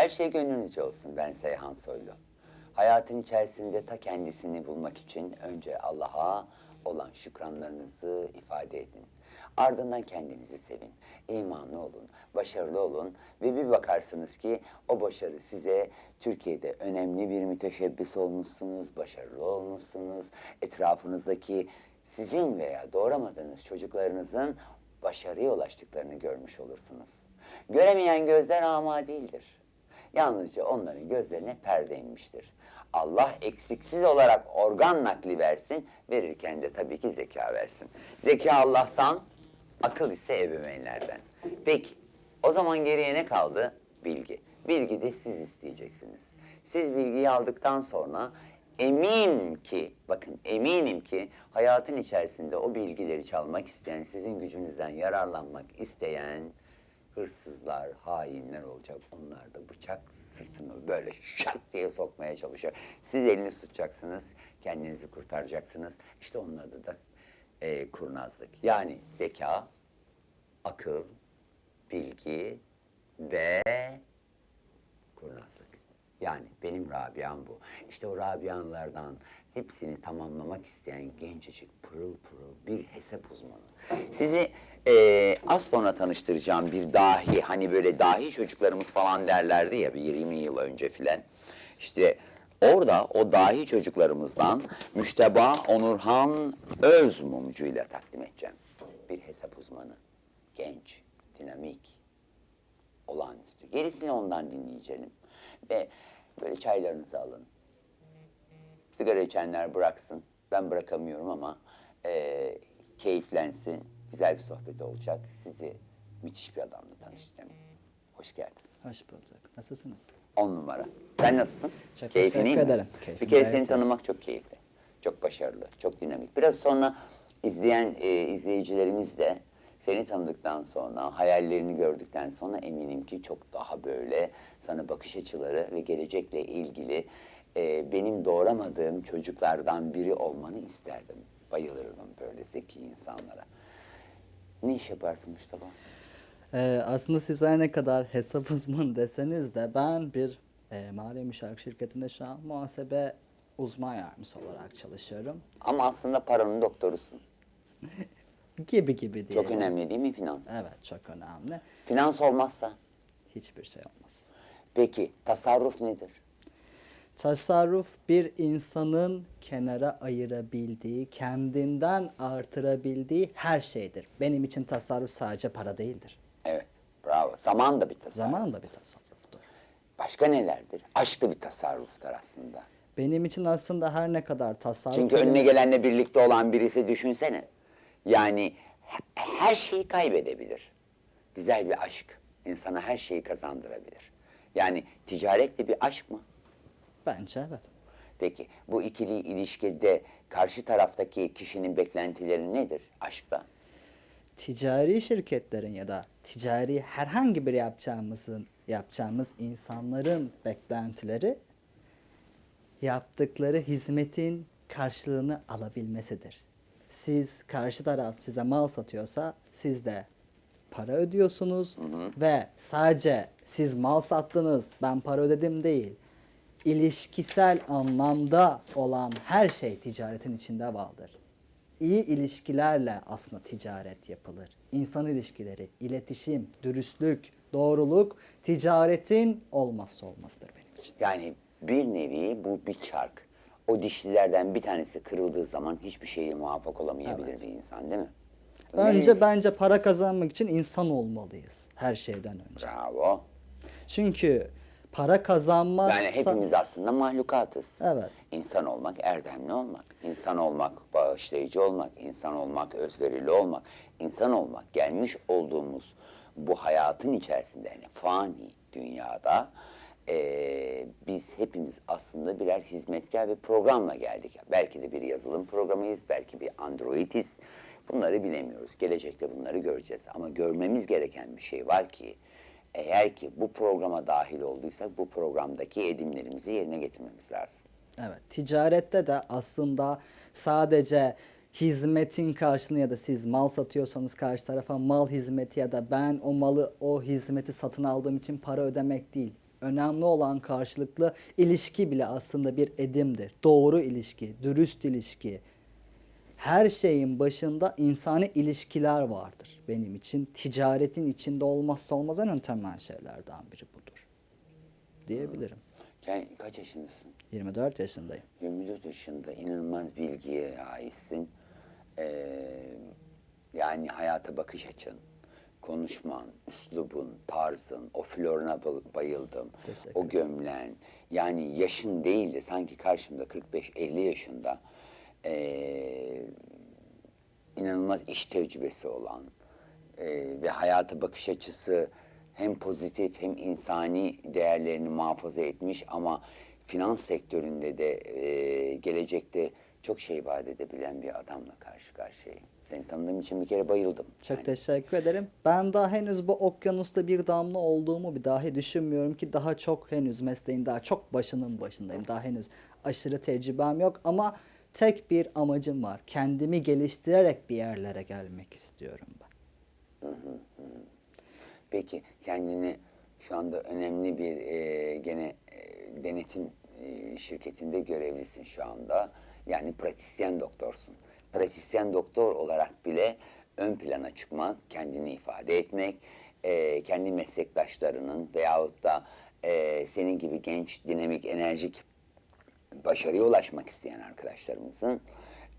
Her şey gönlünüzce olsun. Ben Seyhan Soylu. Hayatın içerisinde ta kendisini bulmak için önce Allah'a olan şükranlarınızı ifade edin. Ardından kendinizi sevin. imanlı olun, başarılı olun ve bir bakarsınız ki o başarı size Türkiye'de önemli bir müteşebbis olmuşsunuz, başarılı olmuşsunuz. Etrafınızdaki sizin veya doğuramadığınız çocuklarınızın başarıya ulaştıklarını görmüş olursunuz. Göremeyen gözler ama değildir. Yalnızca onların gözlerine perde inmiştir. Allah eksiksiz olarak organ nakli versin, verirken de tabii ki zeka versin. Zeka Allah'tan, akıl ise ebeveynlerden. Peki, o zaman geriye ne kaldı? Bilgi. Bilgi de siz isteyeceksiniz. Siz bilgiyi aldıktan sonra eminim ki, bakın eminim ki hayatın içerisinde o bilgileri çalmak isteyen, sizin gücünüzden yararlanmak isteyen hırsızlar, hainler olacak. Onlar da bıçak sırtını böyle şak diye sokmaya çalışıyor. Siz elini tutacaksınız, kendinizi kurtaracaksınız. İşte onun adı da e, kurnazlık. Yani zeka, akıl, bilgi ve kurnazlık. Yani benim Rabia'm bu. İşte o Rabia'nlardan hepsini tamamlamak isteyen gencecik pırıl pırıl bir hesap uzmanı. Sizi eee, az sonra tanıştıracağım bir dahi, hani böyle dahi çocuklarımız falan derlerdi ya bir 20 yıl önce filan. İşte orada o dahi çocuklarımızdan Müşteba Onurhan Özmumcu ile takdim edeceğim. Bir hesap uzmanı, genç, dinamik, olağanüstü. Gerisini ondan dinleyeceğim. Ve böyle çaylarınızı alın. Sigara içenler bıraksın. Ben bırakamıyorum ama eee, keyiflensin. Güzel bir sohbet olacak. Sizi müthiş bir adamla tanıştıracağım. Hoş geldin. Hoş bulduk. Nasılsınız? On numara. Sen nasılsın? Çok Keyfin iyi mi? ederim. Bir Keyfim kere seni tanımak çok keyifli. Çok başarılı, çok dinamik. Biraz sonra izleyen e, izleyicilerimiz de seni tanıdıktan sonra, hayallerini gördükten sonra eminim ki çok daha böyle sana bakış açıları ve gelecekle ilgili e, benim doğuramadığım çocuklardan biri olmanı isterdim. Bayılırdım böyle zeki insanlara. Ne iş yaparsın Mustafa? Ee, aslında sizler ne kadar hesap uzmanı deseniz de ben bir e, mali müşavir şirketinde şu an muhasebe uzman yardımcısı olarak çalışıyorum. Ama aslında paranın doktorusun. Gibi gibi diye. Çok önemli değil mi finans? Evet çok önemli. Finans olmazsa Hiçbir şey olmaz. Peki tasarruf nedir? Tasarruf bir insanın kenara ayırabildiği, kendinden artırabildiği her şeydir. Benim için tasarruf sadece para değildir. Evet, bravo. Zaman da bir tasarruf. Zaman da bir tasarruftur. Başka nelerdir? Aşk da bir tasarruftur aslında. Benim için aslında her ne kadar tasarruf... Çünkü önüne gelenle birlikte olan birisi düşünsene. Yani he- her şeyi kaybedebilir. Güzel bir aşk insana her şeyi kazandırabilir. Yani ticaret de bir aşk mı? Bence evet. Peki bu ikili ilişkide karşı taraftaki kişinin beklentileri nedir aşkta? ticari şirketlerin ya da ticari herhangi bir yapacağımızın yapacağımız insanların beklentileri yaptıkları hizmetin karşılığını alabilmesidir. Siz karşı taraf size mal satıyorsa siz de para ödüyorsunuz ve sadece siz mal sattınız ben para ödedim değil. İlişkisel anlamda olan her şey ticaretin içinde vardır. İyi ilişkilerle aslında ticaret yapılır. İnsan ilişkileri, iletişim, dürüstlük, doğruluk ticaretin olmazsa olmazıdır benim için. Yani bir nevi bu bir çark. O dişlilerden bir tanesi kırıldığı zaman hiçbir şeye muvaffak olamayabilir Evet. bir insan değil mi? Önce bence para kazanmak için insan olmalıyız her şeyden önce. Bravo. Çünkü para kazanmak Yani hepimiz aslında mahlukatız. Evet. İnsan olmak, erdemli olmak. İnsan olmak, bağışlayıcı olmak. insan olmak, özverili olmak. insan olmak, gelmiş olduğumuz bu hayatın içerisinde yani fani dünyada eee, biz hepimiz aslında birer hizmetkar ve programla geldik. Belki de bir yazılım programıyız, belki bir androidiz. Bunları bilemiyoruz. Gelecekte bunları göreceğiz. Ama görmemiz gereken bir şey var ki eğer ki bu programa dahil olduysak bu programdaki edimlerimizi yerine getirmemiz lazım. Evet, ticarette de aslında sadece hizmetin karşılığını ya da siz mal satıyorsanız karşı tarafa mal hizmeti ya da ben o malı o hizmeti satın aldığım için para ödemek değil. önemli olan karşılıklı ilişki bile aslında bir edimdir. Doğru ilişki, dürüst ilişki. Her şeyin başında insani ilişkiler vardır benim için. Ticaretin içinde olmazsa olmaz en temel şeylerden biri budur. Diyebilirim. Sen kaç yaşındasın? 24 yaşındayım. 24 yaşında inanılmaz bilgiye aitsin. Ee, yani hayata bakış açın, konuşman, üslubun, tarzın, o floruna ba- bayıldım. Teşekkür O gömlen. Yani yaşın değil de sanki karşımda 45-50 yaşında ee, inanılmaz iş tecrübesi olan e, ve hayata bakış açısı hem pozitif hem insani değerlerini muhafaza etmiş ama finans sektöründe de e, gelecekte çok şey vaat edebilen bir adamla karşı karşıyayım. Seni tanıdığım için bir kere bayıldım. Çok Yani teşekkür ederim. Ben daha henüz bu okyanusta bir damla olduğumu bir dahi düşünmüyorum ki daha çok henüz mesleğin daha çok başının başındayım. Daha henüz aşırı tecrübem yok ama tek bir amacım var. Kendimi geliştirerek bir yerlere gelmek istiyorum ben. Peki kendini şu anda önemli bir e, gene e, denetim e, şirketinde görevlisin şu anda. Yani pratisyen doktorsun. Pratisyen doktor olarak bile ön plana çıkmak, kendini ifade etmek, e, kendi meslektaşlarının veyahut da e, senin gibi genç, dinamik, enerjik başarıya ulaşmak isteyen arkadaşlarımızın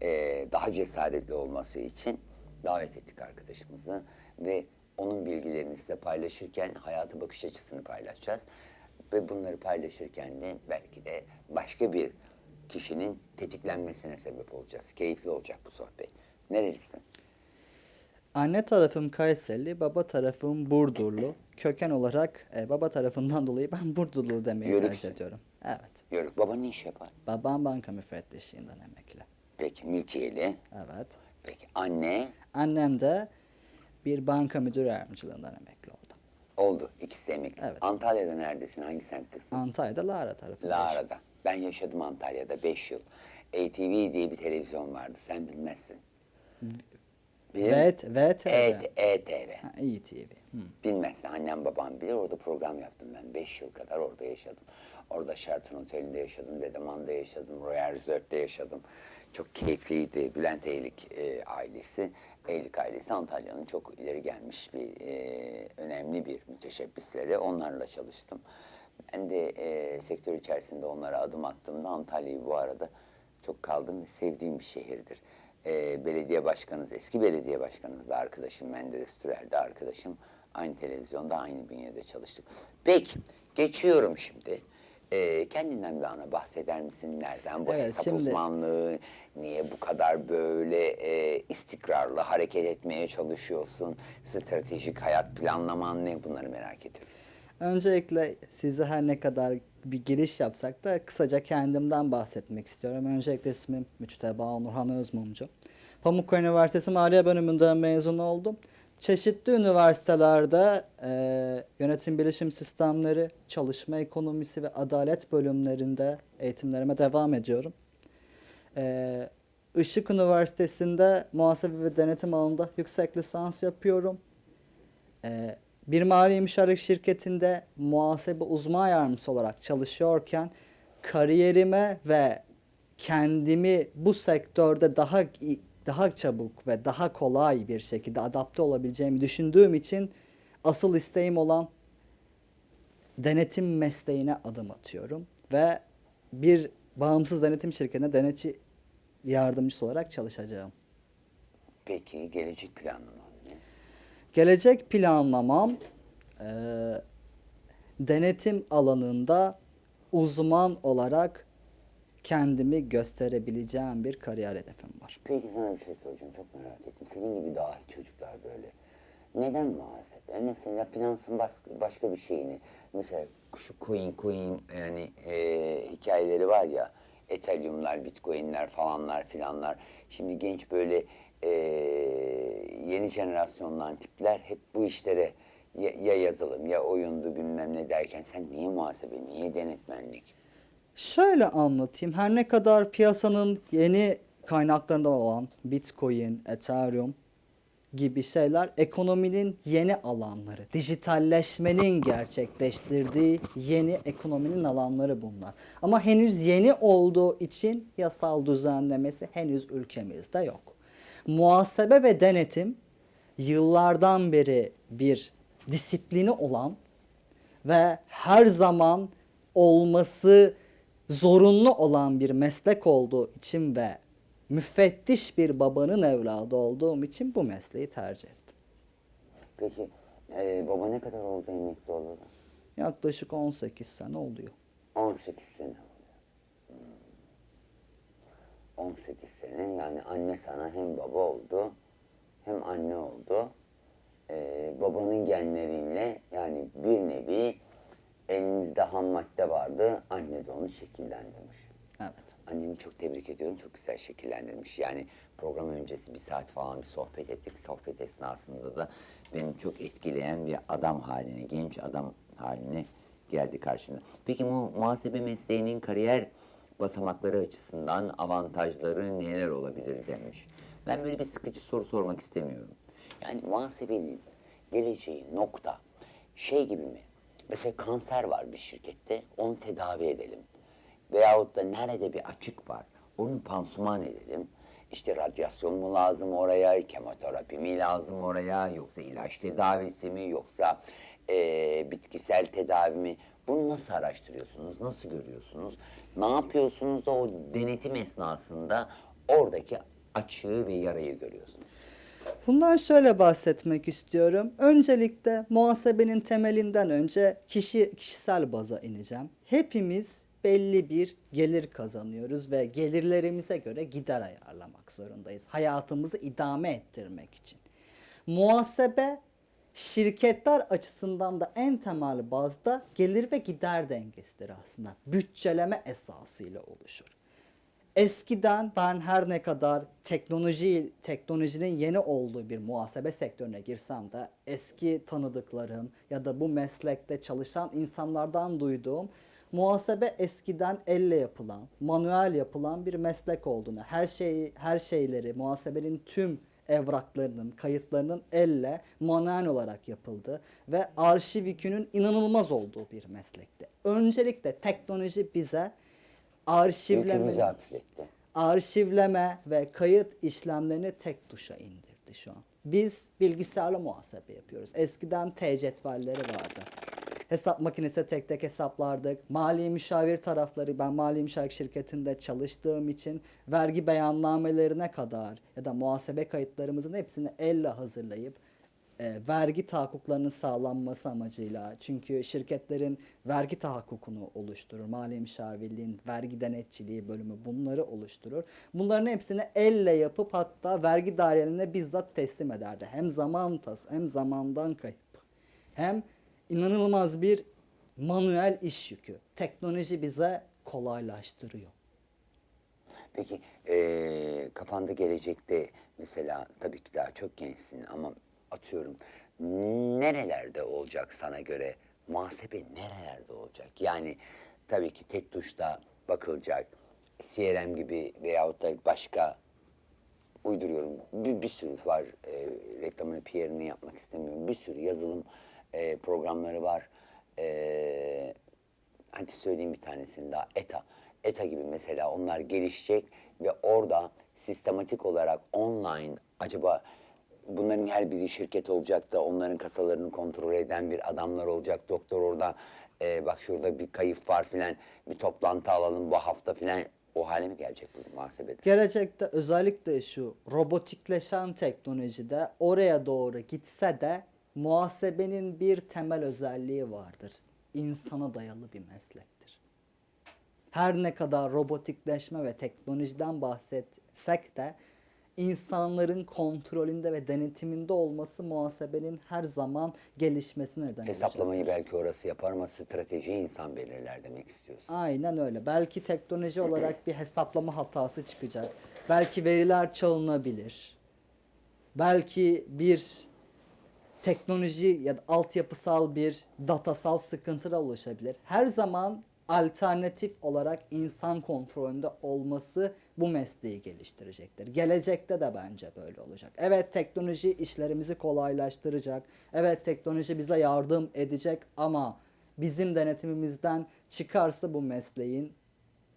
eee, daha cesaretli olması için davet ettik arkadaşımızı ve onun bilgilerini size paylaşırken hayata bakış açısını paylaşacağız. Ve bunları paylaşırken de belki de başka bir kişinin tetiklenmesine sebep olacağız. Keyifli olacak bu sohbet. Nerelisin? Anne tarafım Kayserili, baba tarafım Burdurlu. Köken olarak e, baba tarafından dolayı ben Burdurlu demeyi Yörüksin. tercih ediyorum. Evet. Yörük. Baba ne iş yapar? Babam banka müfettişliğinden emekli. Peki mülkiyeli. Evet. Peki anne Annem de bir banka müdür yardımcılığından emekli oldu. oldu. İkisi de emekli. Evet. Antalya'da neredesin? Hangi semttesin? Antalya'da Lara tarafında. Lara'da. Ben yaşadım Antalya'da 5 yıl. ATV diye bir televizyon vardı. Sen bilmezsin. Bilir Evet, misin? VTV. E- ETV. Ha, iyi TV. Hı. Bilmezsin. Annem babam bilir. Orada program yaptım ben. 5 yıl kadar orada yaşadım. Orada Sheraton Oteli'nde yaşadım. Dedeman'da yaşadım. Royal Reserve'de yaşadım. Çok keyifliydi. Bülent Eylik e, ailesi. Eylik ailesi Antalya'nın çok ileri gelmiş bir e, önemli bir müteşebbisleri. Onlarla çalıştım. Ben de e, sektör içerisinde onlara adım attığımda Antalya'yı bu arada çok kaldım ve sevdiğim bir şehirdir. E, belediye başkanınız, eski belediye başkanınız da arkadaşım, Menderes Türel de arkadaşım. Aynı televizyonda, aynı bünyede çalıştık. Peki, geçiyorum şimdi. E, kendinden bir ana bahseder misin? Nereden bu Evet, hesap şimdi- uzmanlığı? Niye bu kadar böyle e, istikrarlı hareket etmeye çalışıyorsun? Stratejik hayat planlaman ne? Bunları merak ediyorum. Öncelikle size her ne kadar bir giriş yapsak da kısaca kendimden bahsetmek istiyorum. Öncelikle ismim Müçteba Onurhan Özmumcu. Pamukkale Üniversitesi Maliye Bölümünden mezun oldum. Çeşitli üniversitelerde e, yönetim bilişim sistemleri, çalışma ekonomisi ve adalet bölümlerinde eğitimlerime devam ediyorum. Ee, Işık Üniversitesi'nde muhasebe ve denetim alanında yüksek lisans yapıyorum. Ee, bir mali müşavir şirketinde muhasebe uzman yardımcısı olarak çalışıyorken kariyerime ve kendimi bu sektörde daha daha çabuk ve daha kolay bir şekilde adapte olabileceğimi düşündüğüm için asıl isteğim olan denetim mesleğine adım atıyorum ve bir bağımsız denetim şirketine denetçi yardımcısı olarak çalışacağım. Peki, gelecek planlaman ne? Gelecek planlamam eee, denetim alanında uzman olarak kendimi gösterebileceğim bir kariyer hedefim var. Peki sana bir şey soracağım çok merak ettim. Senin gibi dahi çocuklar böyle. Neden muhasebe? Mesela finansın başka bir şeyini. Mesela şu coin coin yani e, hikayeleri var ya. Ethereum'lar, Bitcoin'ler falanlar filanlar. Şimdi genç böyle e, yeni jenerasyondan tipler hep bu işlere ya, ya yazılım ya oyundu bilmem ne derken sen niye muhasebe, niye denetmenlik? Şöyle anlatayım. Her ne kadar piyasanın yeni kaynaklarında olan Bitcoin, Ethereum gibi şeyler ekonominin yeni alanları, dijitalleşmenin gerçekleştirdiği yeni ekonominin alanları bunlar. Ama henüz yeni olduğu için yasal düzenlemesi henüz ülkemizde yok. Muhasebe ve denetim yıllardan beri bir disiplini olan ve her zaman olması zorunlu olan bir meslek olduğu için ve müfettiş bir babanın evladı olduğum için bu mesleği tercih ettim. Peki e, baba ne kadar oldu emekli olalı? Yaklaşık 18 sene oluyor. 18 sene oluyor. Hmm. 18 sene yani anne sana hem baba oldu hem anne oldu. Ee, babanın genleriyle yani bir nevi elinizde ham madde vardı. Anne de onu şekillendirmiş. Evet. Anneni çok tebrik ediyorum. Çok güzel şekillendirmiş. Yani program öncesi bir saat falan bir sohbet ettik. Sohbet esnasında da beni çok etkileyen bir adam haline, genç adam haline geldi karşımda. Peki bu muhasebe mesleğinin kariyer basamakları açısından avantajları neler olabilir demiş. Ben böyle bir sıkıcı soru sormak istemiyorum. Yani muhasebenin geleceği nokta şey gibi mi? Mesela kanser var bir şirkette, onu tedavi edelim. Veyahut da nerede bir açık var, onu pansuman edelim. İşte radyasyon mu lazım oraya, kemoterapi mi lazım oraya, yoksa ilaç tedavisi mi, yoksa eee, bitkisel tedavi mi? Bunu nasıl araştırıyorsunuz, nasıl görüyorsunuz? Ne yapıyorsunuz da o denetim esnasında oradaki açığı ve yarayı görüyorsunuz? Bundan şöyle bahsetmek istiyorum. Öncelikle muhasebenin temelinden önce kişi kişisel baza ineceğim. Hepimiz belli bir gelir kazanıyoruz ve gelirlerimize göre gider ayarlamak zorundayız. Hayatımızı idame ettirmek için. Muhasebe şirketler açısından da en temel bazda gelir ve gider dengesidir aslında. Bütçeleme esasıyla oluşur. Eskiden ben her ne kadar teknoloji teknolojinin yeni olduğu bir muhasebe sektörüne girsem de eski tanıdıklarım ya da bu meslekte çalışan insanlardan duyduğum muhasebe eskiden elle yapılan, manuel yapılan bir meslek olduğunu, her şeyi her şeyleri muhasebenin tüm evraklarının, kayıtlarının elle manuel olarak yapıldı ve arşiv yükünün inanılmaz olduğu bir meslekti. Öncelikle teknoloji bize arşivleme, Yükümüzü hafifletti. arşivleme ve kayıt işlemlerini tek tuşa indirdi şu an. Biz bilgisayarla muhasebe yapıyoruz. Eskiden T cetvelleri vardı. Hesap makinesi tek tek hesaplardık. Mali müşavir tarafları, ben mali müşavir şirketinde çalıştığım için vergi beyannamelerine kadar ya da muhasebe kayıtlarımızın hepsini elle hazırlayıp e, vergi tahakkuklarının sağlanması amacıyla çünkü şirketlerin vergi tahakkukunu oluşturur. Mali müşavirliğin vergi denetçiliği bölümü bunları oluşturur. Bunların hepsini elle yapıp hatta vergi dairelerine bizzat teslim ederdi. Hem zaman tas hem zamandan kayıp. Hem inanılmaz bir manuel iş yükü. Teknoloji bize kolaylaştırıyor. Peki eee, kafanda gelecekte mesela tabii ki daha çok gençsin ama atıyorum nerelerde olacak sana göre muhasebe nerelerde olacak? Yani tabii ki tek tuşta bakılacak CRM gibi veyahut da başka uyduruyorum. Bir, bir sürü var. E, reklamını, PR'ını yapmak istemiyorum. Bir sürü yazılım e, programları var. E, hadi söyleyeyim bir tanesini daha. ETA. ETA gibi mesela onlar gelişecek ve orada sistematik olarak online acaba bunların her biri şirket olacak da onların kasalarını kontrol eden bir adamlar olacak. Doktor orada e, bak şurada bir kayıp var filan bir toplantı alalım bu hafta filan o hale mi gelecek bu muhasebede? Gelecekte özellikle şu robotikleşen teknolojide oraya doğru gitse de muhasebenin bir temel özelliği vardır. İnsana dayalı bir meslektir. Her ne kadar robotikleşme ve teknolojiden bahsetsek de insanların kontrolünde ve denetiminde olması muhasebenin her zaman gelişmesine neden. Hesaplamayı belki orası yapar ama stratejiyi insan belirler demek istiyorsun. Aynen öyle. Belki teknoloji olarak bir hesaplama hatası çıkacak. Belki veriler çalınabilir. Belki bir teknoloji ya da altyapısal bir datasal sıkıntılar oluşabilir. Her zaman alternatif olarak insan kontrolünde olması bu mesleği geliştirecektir. Gelecekte de bence böyle olacak. Evet teknoloji işlerimizi kolaylaştıracak. Evet teknoloji bize yardım edecek ama bizim denetimimizden çıkarsa bu mesleğin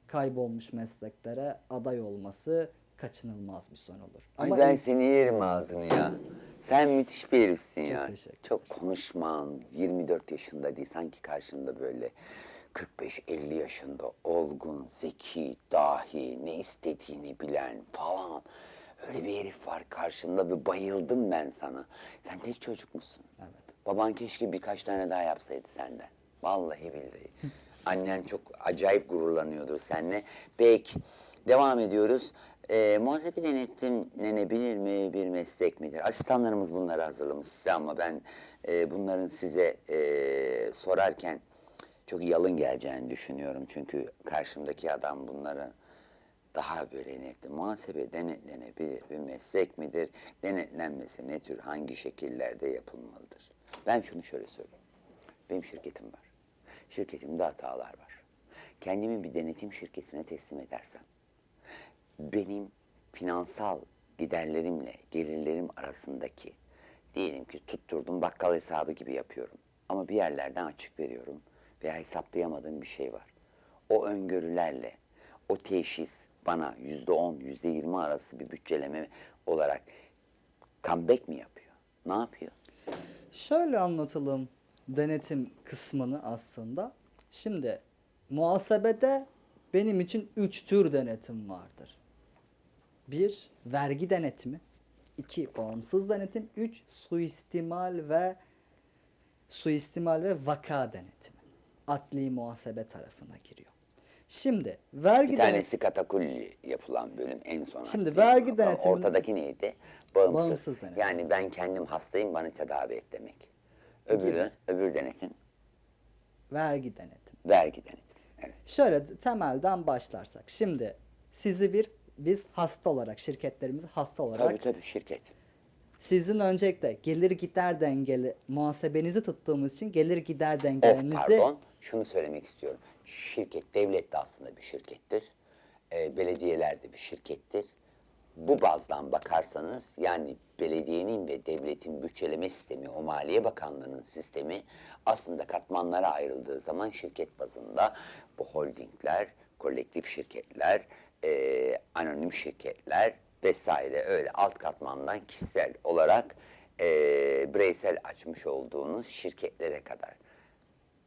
kaybolmuş mesleklere aday olması kaçınılmaz bir son olur. Ay Ama ben en- seni yerim ağzını ya. Sen müthiş bir herifsin ya. Çok konuşman, 24 yaşında değil sanki karşında böyle 45-50 yaşında olgun, zeki, dahi, ne istediğini bilen falan. Öyle bir herif var karşında ve bayıldım ben sana. Sen tek çocuk musun? Evet. Baban keşke birkaç tane daha yapsaydı senden. Vallahi billahi. Annen çok acayip gururlanıyordur seninle. Peki, devam ediyoruz. Ee, muhasebe denetlenebilir mi, bir meslek midir? Asistanlarımız bunları hazırlamış size ama ben e, bunların size e, sorarken çok yalın geleceğini düşünüyorum. Çünkü karşımdaki adam bunları daha böyle netli. Muhasebe denetlenebilir bir meslek midir? Denetlenmesi ne tür, hangi şekillerde yapılmalıdır? Ben şunu şöyle söyleyeyim. Benim şirketim var. Şirketimde hatalar var. Kendimi bir denetim şirketine teslim edersem, benim finansal giderlerimle gelirlerim arasındaki diyelim ki tutturdum bakkal hesabı gibi yapıyorum. Ama bir yerlerden açık veriyorum veya hesaplayamadığım bir şey var. O öngörülerle o teşhis bana yüzde on, yüzde yirmi arası bir bütçeleme olarak comeback mi yapıyor? Ne yapıyor? Şöyle anlatalım denetim kısmını aslında. Şimdi muhasebede benim için üç tür denetim vardır. Bir, vergi denetimi. iki bağımsız denetim. Üç, suistimal ve suistimal ve vaka denetimi. Adli muhasebe tarafına giriyor. Şimdi vergi Bir tanesi katakulli yapılan bölüm en son. Şimdi vergi denetiminde- Ortadaki neydi? Bağımsız. Bağımsız denetim. Yani ben kendim hastayım bana tedavi et demek. Öbürü, öbür denetim vergi denetim. vergi denetim. Evet. Şöyle temelden başlarsak. Şimdi sizi bir biz hasta olarak şirketlerimizi hasta olarak Tabii tabii şirket. Sizin öncelikle gelir gider dengeli muhasebenizi tuttuğumuz için gelir gider Of dengelerinizi pardon şunu söylemek istiyorum. Şirket devlet de aslında bir şirkettir. Ee, belediyeler de bir şirkettir. Bu bazdan bakarsanız yani belediyenin ve devletin bütçeleme sistemi, o Maliye Bakanlığı'nın sistemi aslında katmanlara ayrıldığı zaman şirket bazında bu holdingler, kolektif şirketler, eee, anonim şirketler vesaire öyle alt katmandan kişisel olarak eee, bireysel açmış olduğunuz şirketlere kadar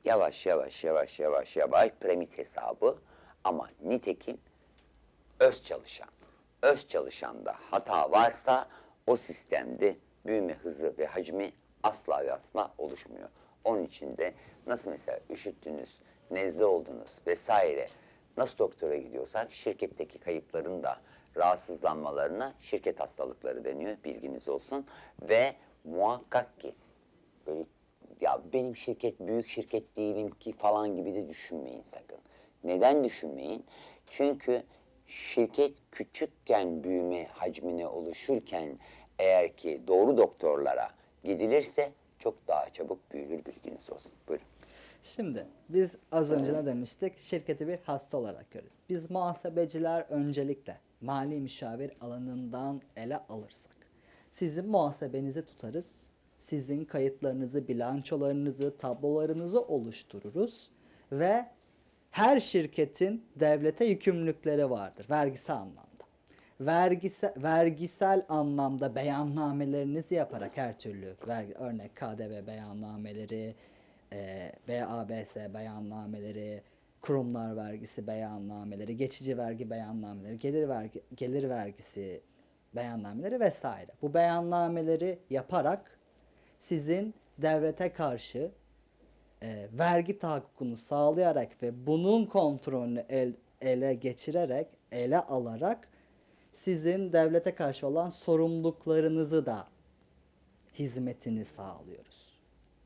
yavaş yavaş yavaş yavaş yavaş piramit hesabı ama nitekim öz çalışan. Öz çalışanda hata varsa o sistemde büyüme hızı ve hacmi asla ve asla oluşmuyor. Onun için de nasıl mesela üşüttünüz, nezle oldunuz vesaire nasıl doktora gidiyorsak şirketteki kayıpların da rahatsızlanmalarına şirket hastalıkları deniyor bilginiz olsun. Ve muhakkak ki böyle ya benim şirket büyük şirket değilim ki falan gibi de düşünmeyin sakın. Neden düşünmeyin? Çünkü şirket küçükken büyüme hacmine oluşurken eğer ki doğru doktorlara gidilirse çok daha çabuk büyülür bilginiz olsun. Buyurun. Şimdi biz az önce ne demiştik? Şirketi bir hasta olarak görüyoruz. Biz muhasebeciler öncelikle mali müşavir alanından ele alırsak sizin muhasebenizi tutarız. Sizin kayıtlarınızı, bilançolarınızı, tablolarınızı oluştururuz ve her şirketin devlete yükümlülükleri vardır vergisel anlamda. Vergisel, vergisel anlamda beyannamelerinizi yaparak her türlü vergi, örnek KDV beyannameleri, e, BABS beyannameleri, kurumlar vergisi beyannameleri, geçici vergi beyannameleri, gelir vergi gelir vergisi beyannameleri vesaire. Bu beyannameleri yaparak sizin devlete karşı e, vergi tahakkukunu sağlayarak ve bunun kontrolünü el, ele geçirerek, ele alarak sizin devlete karşı olan sorumluluklarınızı da hizmetini sağlıyoruz.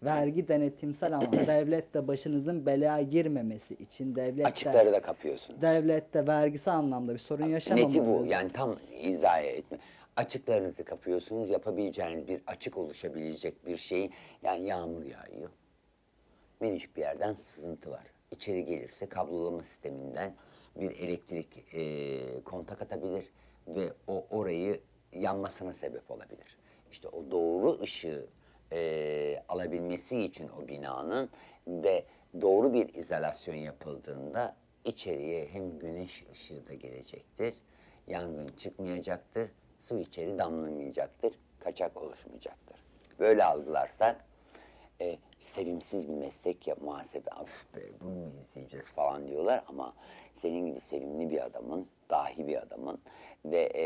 Vergi denetimsel anlamda devlette başınızın belaya girmemesi için devlette Açıkları da kapıyorsun. devlette vergisi anlamda bir sorun yaşamamanız. Neti bu. Yani tam izah etme. Açıklarınızı kapıyorsunuz. Yapabileceğiniz bir açık oluşabilecek bir şey. Yani yağmur yağıyor. Minicik bir yerden sızıntı var. içeri gelirse kablolama sisteminden bir elektrik e, kontak atabilir ve o orayı yanmasına sebep olabilir. İşte o doğru ışığı e, alabilmesi için o binanın ve doğru bir izolasyon yapıldığında içeriye hem güneş ışığı da gelecektir, yangın çıkmayacaktır, su içeri damlamayacaktır, kaçak oluşmayacaktır. Böyle algılarsak e, sevimsiz bir meslek ya muhasebe. Af be bunu mu izleyeceğiz falan diyorlar ama senin gibi sevimli bir adamın, dahi bir adamın ve e,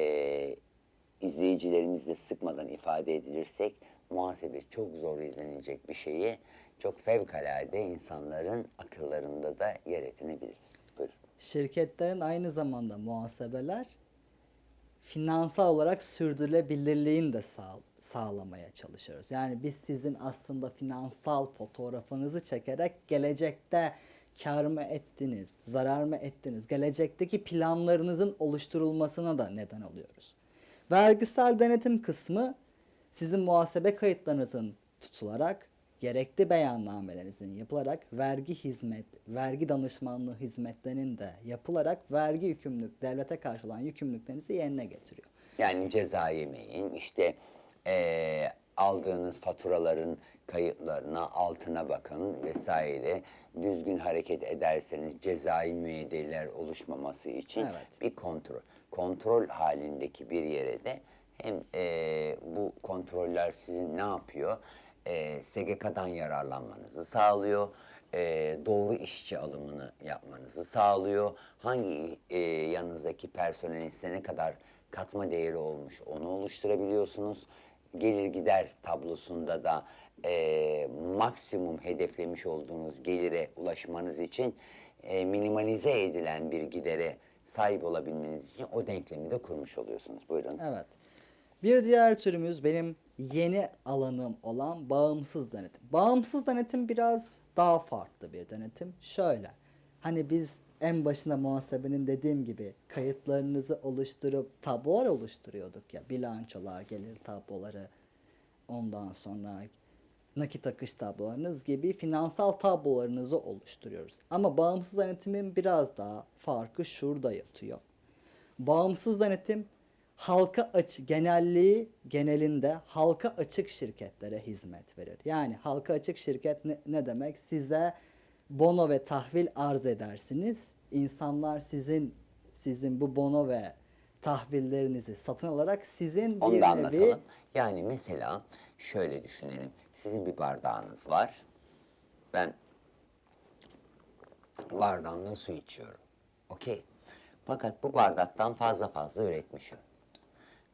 izleyicilerimizle sıkmadan ifade edilirsek muhasebe çok zor izlenecek bir şeyi çok fevkalade insanların akıllarında da yer edinebiliriz. Buyurun. Şirketlerin aynı zamanda muhasebeler finansal olarak sürdürülebilirliğini de sağ, sağlamaya çalışıyoruz. Yani biz sizin aslında finansal fotoğrafınızı çekerek gelecekte kar mı ettiniz, zarar mı ettiniz, gelecekteki planlarınızın oluşturulmasına da neden oluyoruz. Vergisel denetim kısmı sizin muhasebe kayıtlarınızın tutularak, gerekli beyannamenerinizin yapılarak, vergi hizmet, vergi danışmanlığı hizmetlerinin de yapılarak vergi yükümlülük, devlete karşı olan yükümlülüklerinizi yerine getiriyor. Yani ceza yemeyin, işte eee, aldığınız faturaların kayıtlarına, altına bakın vesaire. Düzgün hareket ederseniz cezai müeyyideler oluşmaması için Evet. bir kontrol. Kontrol halindeki bir yere de hem eee, bu kontroller sizin ne yapıyor? Eee SGK'dan yararlanmanızı sağlıyor. Eee, doğru işçi alımını yapmanızı sağlıyor. Hangi eee, yanınızdaki personelin size ne kadar katma değeri olmuş onu oluşturabiliyorsunuz. Gelir gider tablosunda da eee, maksimum hedeflemiş olduğunuz gelire ulaşmanız için eee, minimalize edilen bir gidere sahip olabilmeniz için o denklemi de kurmuş oluyorsunuz. Buyurun. Evet. Bir diğer türümüz benim yeni alanım olan bağımsız denetim. Bağımsız denetim biraz daha farklı bir denetim. Şöyle. Hani biz en başında muhasebenin dediğim gibi kayıtlarınızı oluşturup tablolar oluşturuyorduk ya. Bilançolar, gelir tabloları, ondan sonra nakit akış tablolarınız gibi finansal tablolarınızı oluşturuyoruz. Ama bağımsız denetimin biraz daha farkı şurada yatıyor. Bağımsız denetim halka açık genelliği genelinde halka açık şirketlere hizmet verir. Yani halka açık şirket ne, ne demek? Size bono ve tahvil arz edersiniz. İnsanlar sizin sizin bu bono ve tahvillerinizi satın alarak sizin Onu bir da nevi anlatalım. Yani mesela şöyle düşünelim. Sizin bir bardağınız var. Ben bardağımdan su içiyorum. Okey. Fakat bu bardaktan fazla fazla üretmişim.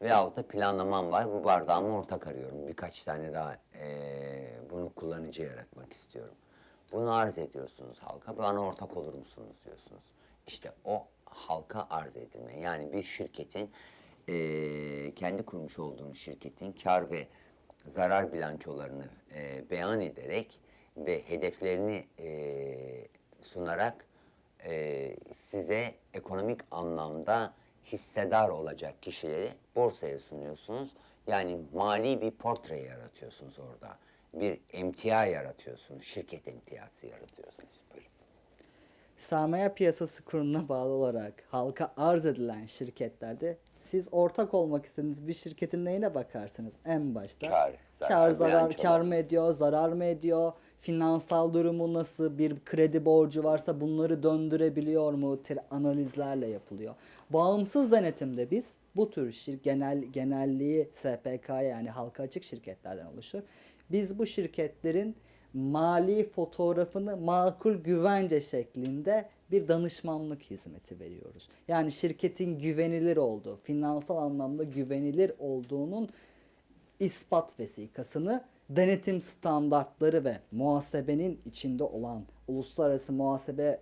Veyahut da planlamam var. Bu bardağımı ortak arıyorum. Birkaç tane daha eee, bunu kullanıcı yaratmak istiyorum. Bunu arz ediyorsunuz halka. Bana ortak olur musunuz diyorsunuz. İşte o halka arz edilme. Yani bir şirketin eee, kendi kurmuş olduğunuz şirketin kar ve zarar bilançolarını eee, beyan ederek ve hedeflerini eee, sunarak eee, size ekonomik anlamda hissedar olacak kişileri borsaya sunuyorsunuz. Yani mali bir portre yaratıyorsunuz orada. Bir emtia yaratıyorsunuz. Şirket emtiası yaratıyorsunuz. Buyurun. sermaye piyasası kuruluna bağlı olarak halka arz edilen şirketlerde siz ortak olmak istediğiniz bir şirketin neyine bakarsınız en başta? Kar, zarar, kar, zarar, kar mı ediyor, zarar mı ediyor? Finansal durumu nasıl? Bir kredi borcu varsa bunları döndürebiliyor mu? Tri- analizlerle yapılıyor. Bağımsız denetimde biz bu tür şir genel genelliği SPK yani halka açık şirketlerden oluşur. Biz bu şirketlerin mali fotoğrafını makul güvence şeklinde bir danışmanlık hizmeti veriyoruz. Yani şirketin güvenilir olduğu, finansal anlamda güvenilir olduğunun ispat vesikasını denetim standartları ve muhasebenin içinde olan uluslararası muhasebe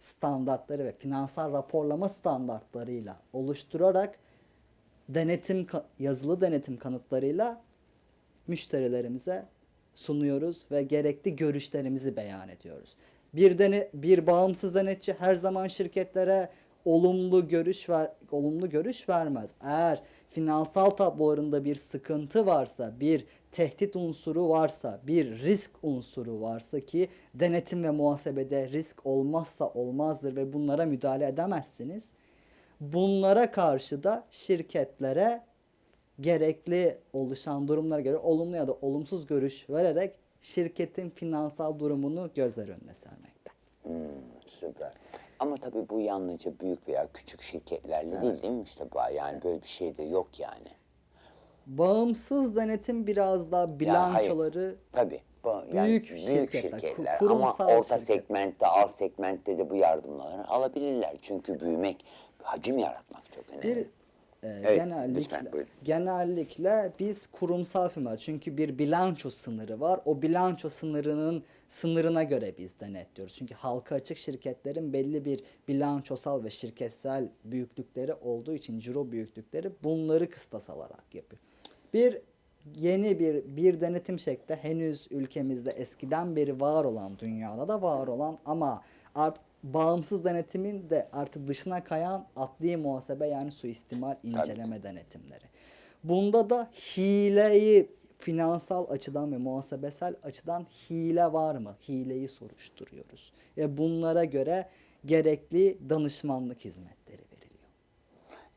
standartları ve finansal raporlama standartlarıyla oluşturarak denetim yazılı denetim kanıtlarıyla müşterilerimize sunuyoruz ve gerekli görüşlerimizi beyan ediyoruz. Bir dene, bir bağımsız denetçi her zaman şirketlere olumlu görüş ver, olumlu görüş vermez. Eğer finansal tablolarında bir sıkıntı varsa, bir tehdit unsuru varsa, bir risk unsuru varsa ki denetim ve muhasebede risk olmazsa olmazdır ve bunlara müdahale edemezsiniz. Bunlara karşı da şirketlere gerekli oluşan durumlara göre olumlu ya da olumsuz görüş vererek şirketin finansal durumunu gözler önüne sermekte. Hmm, süper. Ama tabii bu yalnızca büyük veya küçük şirketlerle değil değil mi Mustafa? Yani böyle bir şey de yok yani. Bağımsız denetim biraz daha bilançoları Tabii. Bu, yani Büyük büyük, şirketler, şirketler, ama orta şirket. segmentte, alt segmentte de bu yardımları alabilirler. Çünkü büyümek, hacim yaratmak çok önemli. bir e, Evet, genellikle lütfen buyurun. genellikle biz kurumsal firma çünkü bir bilanço sınırı var. O bilanço sınırının sınırına göre biz denetliyoruz. Çünkü halka açık şirketlerin belli bir bilançosal ve şirketsel büyüklükleri olduğu için ciro büyüklükleri bunları kıstas alarak yapıyor. Bir yeni bir bir denetim şekli henüz ülkemizde eskiden beri var olan dünyada da var olan ama art, bağımsız denetimin de artık dışına kayan adli muhasebe yani suistimal inceleme denetimleri. Bunda da hileyi finansal açıdan ve muhasebesel açıdan hile var mı? Hileyi soruşturuyoruz. Ve bunlara göre gerekli danışmanlık hizmetleri veriliyor.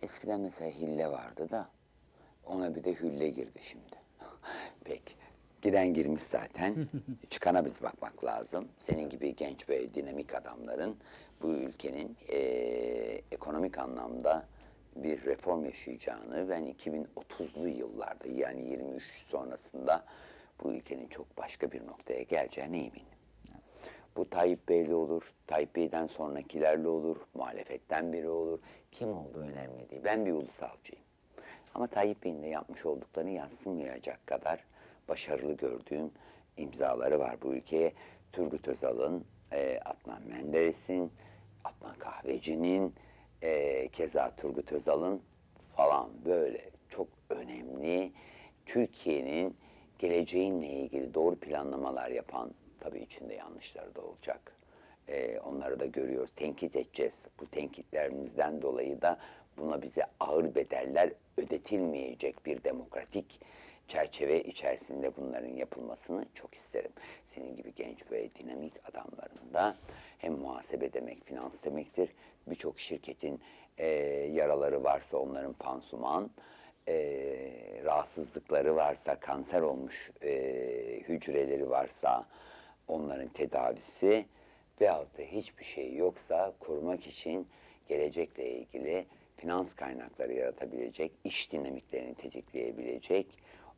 Eskiden mesela hille vardı da ona bir de hülle girdi şimdi. Peki. Giren girmiş zaten. Çıkana biz bakmak lazım. Senin gibi genç ve dinamik adamların bu ülkenin eee, ekonomik anlamda bir reform yaşayacağını ben 2030'lu yıllarda yani 23 sonrasında bu ülkenin çok başka bir noktaya geleceğine eminim. Bu Tayyip Bey'le olur, Tayyip Bey'den sonrakilerle olur, muhalefetten biri olur. Kim olduğu önemli değil. Ben bir ulusalcıyım. Ama Tayyip Bey'in de yapmış olduklarını yansımayacak kadar başarılı gördüğüm imzaları var bu ülkeye. Turgut Özal'ın, e, Adnan Menderes'in, Adnan Kahveci'nin, e, keza Turgut Özal'ın falan böyle çok önemli Türkiye'nin geleceğinle ilgili doğru planlamalar yapan, tabii içinde yanlışları da olacak. Ee, onları da görüyoruz, tenkit edeceğiz. Bu tenkitlerimizden dolayı da buna bize ağır bedeller ödetilmeyecek bir demokratik çerçeve içerisinde bunların yapılmasını çok isterim. Senin gibi genç ve dinamik adamların da hem muhasebe demek, finans demektir. Birçok şirketin e, yaraları varsa onların pansuman, e, rahatsızlıkları varsa, kanser olmuş e, hücreleri varsa onların tedavisi veyahut da hiçbir şey yoksa korumak için gelecekle ilgili finans kaynakları yaratabilecek, iş dinamiklerini tetikleyebilecek,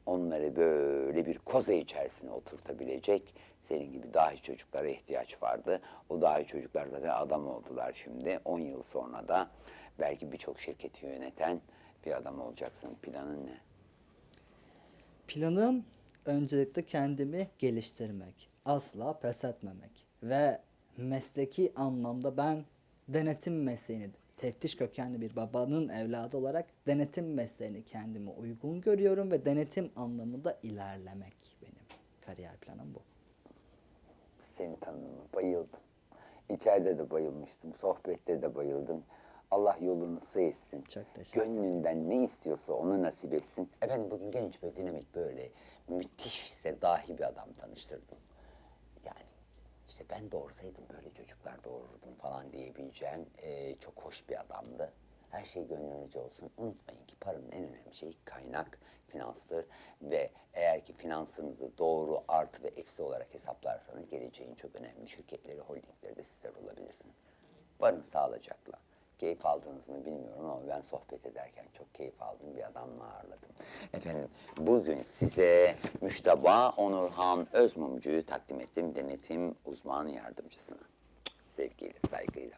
onları böyle bir koza içerisine oturtabilecek senin gibi dahi çocuklara ihtiyaç vardı. O dahi çocuklar zaten adam oldular şimdi. 10 yıl sonra da belki birçok şirketi yöneten bir adam olacaksın. Planın ne? Planım öncelikle kendimi geliştirmek, asla pes etmemek ve mesleki anlamda ben denetim mesleğini teftiş kökenli bir babanın evladı olarak denetim mesleğini kendime uygun görüyorum ve denetim anlamında ilerlemek benim kariyer planım bu. Seni tanıma bayıldım. İçeride de bayılmıştım, sohbette de bayıldım. Allah yolunu etsin. Çok teşekkür Gönlünden ne istiyorsa onu nasip etsin. Efendim bugün genç ve dinamik böyle müthişse dahi bir adam tanıştırdım. İşte ben doğursaydım böyle çocuklar doğururdum falan diyebileceğin eee, çok hoş bir adamdı. Her şey gönlünüzce olsun. Unutmayın ki paranın en önemli şeyi kaynak, finanstır. Ve eğer ki finansınızı doğru artı ve eksi olarak hesaplarsanız geleceğin çok önemli şirketleri, holdingleri de sizler olabilirsiniz. Varın sağlıcakla. Keyif aldınız mı bilmiyorum ama ben sohbet ederken çok keyif aldım. Bir adamla ağırladım. Efendim bugün size Müştaba Onurhan Özmumcu'yu takdim ettim. Denetim uzman yardımcısına. Sevgiyle, saygıyla.